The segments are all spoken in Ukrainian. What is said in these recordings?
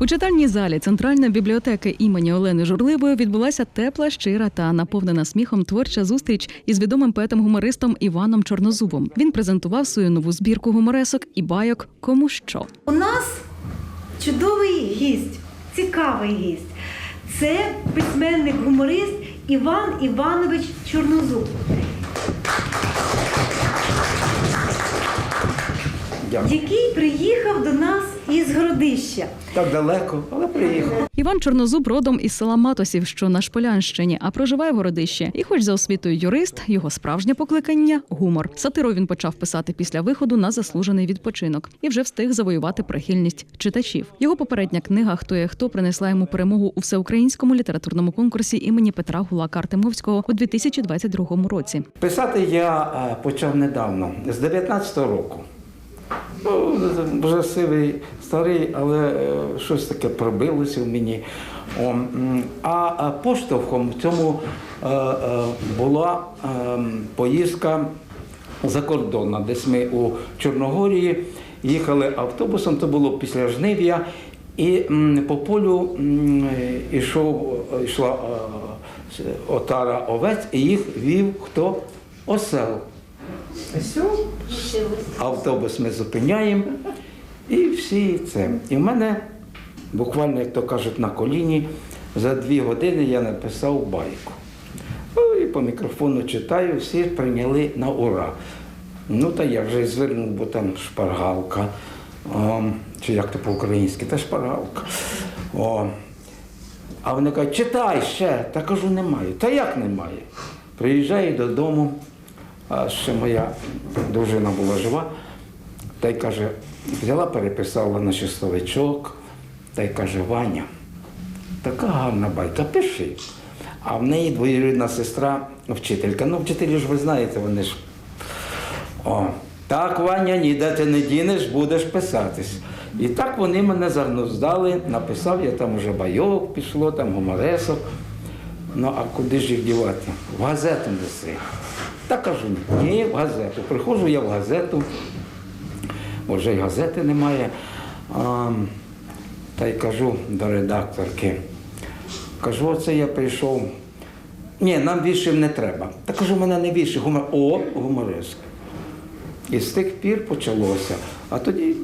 У читальній залі Центральної бібліотеки імені Олени Журливої відбулася тепла, щира та наповнена сміхом творча зустріч із відомим поетом-гумористом Іваном Чорнозубом. Він презентував свою нову збірку гуморесок і байок Кому що. У нас чудовий гість, цікавий гість. Це письменник-гуморист Іван Іванович Чорнозуб. Дякую. який приїхав до нас із Городища. Так далеко, але приїхав. Іван Чорнозуб родом із села Матосів, що на Шполянщині, а проживає в Городищі. І, хоч за освітою юрист, його справжнє покликання гумор. Сатиру він почав писати після виходу на заслужений відпочинок і вже встиг завоювати прихильність читачів. Його попередня книга Хто є хто принесла йому перемогу у всеукраїнському літературному конкурсі імені Петра Гулака Артемовського у 2022 році. Писати я е, почав недавно, з 19-го року. Ну, вже сивий старий, але е, щось таке пробилося в мені. А поштовхом в цьому е, е, була поїздка закордонна. Десь ми у Чорногорії їхали автобусом, це було після жнив'я, і по полю м, ішов, йшла отара овець, і їх вів хто? Осел. Автобус ми зупиняємо, і всі це. І в мене, буквально, як то кажуть, на коліні, за дві години я написав байку. Ну, і по мікрофону читаю, всі прийняли на ура. Ну, та я вже звернув, бо там шпаргалка. О, чи як то по-українськи, та шпаргалка. О. А вони кажуть, читай ще. Та кажу, немає. Та як немає? Приїжджаю додому, а ще моя дружина була жива, та й каже, взяла, переписала на чистовичок, та й каже, Ваня, така гарна байка, пиши. А в неї двоюрідна сестра вчителька. Ну, вчителі ж ви знаєте, вони ж. О, так, Ваня, ніде ти не дінеш, будеш писатись. І так вони мене загнуздали, написав я там уже байок, пішло, там гуморесок. Ну а куди ж їх дівати? В газету неси. Та кажу, ні, в газету. Приходжу я в газету, бо вже й газети немає. А, та й кажу до редакторки. Кажу, оце я прийшов. Ні, нам віршів не треба. Та кажу, мене не вірші, гумор. О, гуморист. І з тих пір почалося. А тоді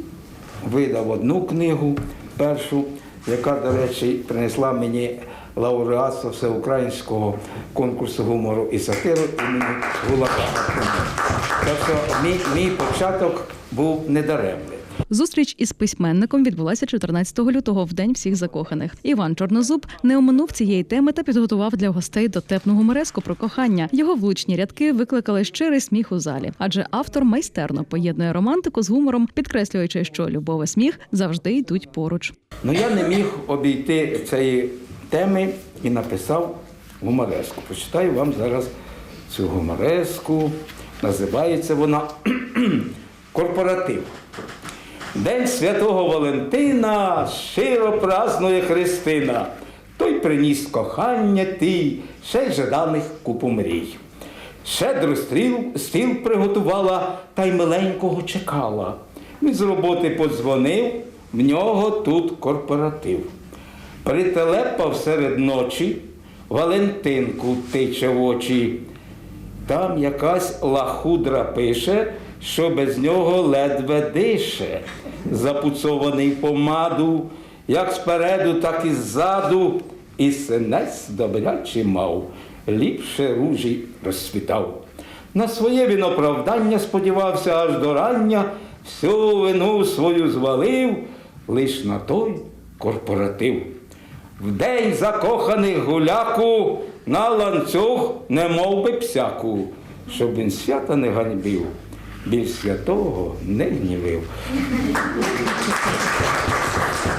видав одну книгу, першу, яка, до речі, принесла мені лауреатство всеукраїнського конкурсу гумору і сатиру імені Гулака. Тобто мій, мій початок був недаремний. Зустріч із письменником відбулася 14 лютого в день всіх закоханих. Іван Чорнозуб не оминув цієї теми та підготував для гостей дотепну гумореску про кохання. Його влучні рядки викликали щирий сміх у залі, адже автор майстерно поєднує романтику з гумором, підкреслюючи, що любов і сміх завжди йдуть поруч. Ну я не міг обійти цієї теми і написав гумореску. Почитаю вам зараз цю гумореску. Називається вона Корпоратив. День святого Валентина щиро празнує Христина. Той приніс кохання ти, ще й жаданих купу мрій. Щедро стріл, стіл приготувала та й миленького чекала. Він з роботи подзвонив, в нього тут корпоратив. Прителепав серед ночі, Валентинку тиче в очі. Там якась лахудра пише, що без нього ледве дише, запуцований помаду, як спереду, так і ззаду, і синець добрячий мав, ліпше ружі розсвітав. На своє він оправдання сподівався аж до рання, всю вину свою звалив, лиш на той корпоратив. В день закоханих гуляку на ланцюг не мов би псяку, щоб він свята не ганьбив, біль святого не гнівив.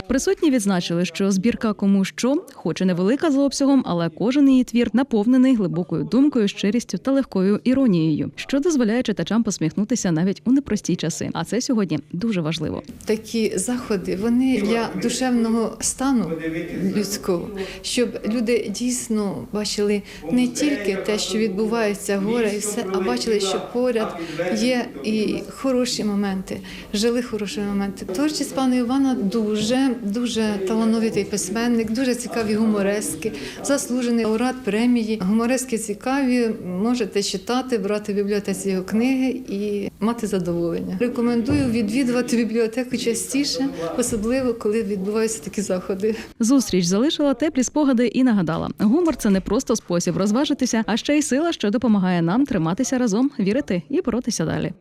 Присутні відзначили, що збірка кому що, хоч і невелика за обсягом, але кожен її твір наповнений глибокою думкою, щирістю та легкою іронією, що дозволяє читачам посміхнутися навіть у непрості часи. А це сьогодні дуже важливо. такі заходи вони для душевного стану людського, щоб люди дійсно бачили не тільки те, що відбувається горе, і все, а бачили, що поряд є і хороші моменти, жили хороші моменти. Творчість пана Івана дуже дуже талановитий письменник, дуже цікаві гуморески, заслужений лауреат премії. Гуморески цікаві, можете читати, брати в бібліотеці його книги і мати задоволення. Рекомендую відвідувати бібліотеку частіше, особливо коли відбуваються такі заходи. Зустріч залишила теплі спогади і нагадала: гумор це не просто спосіб розважитися, а ще й сила, що допомагає нам триматися разом, вірити і боротися далі.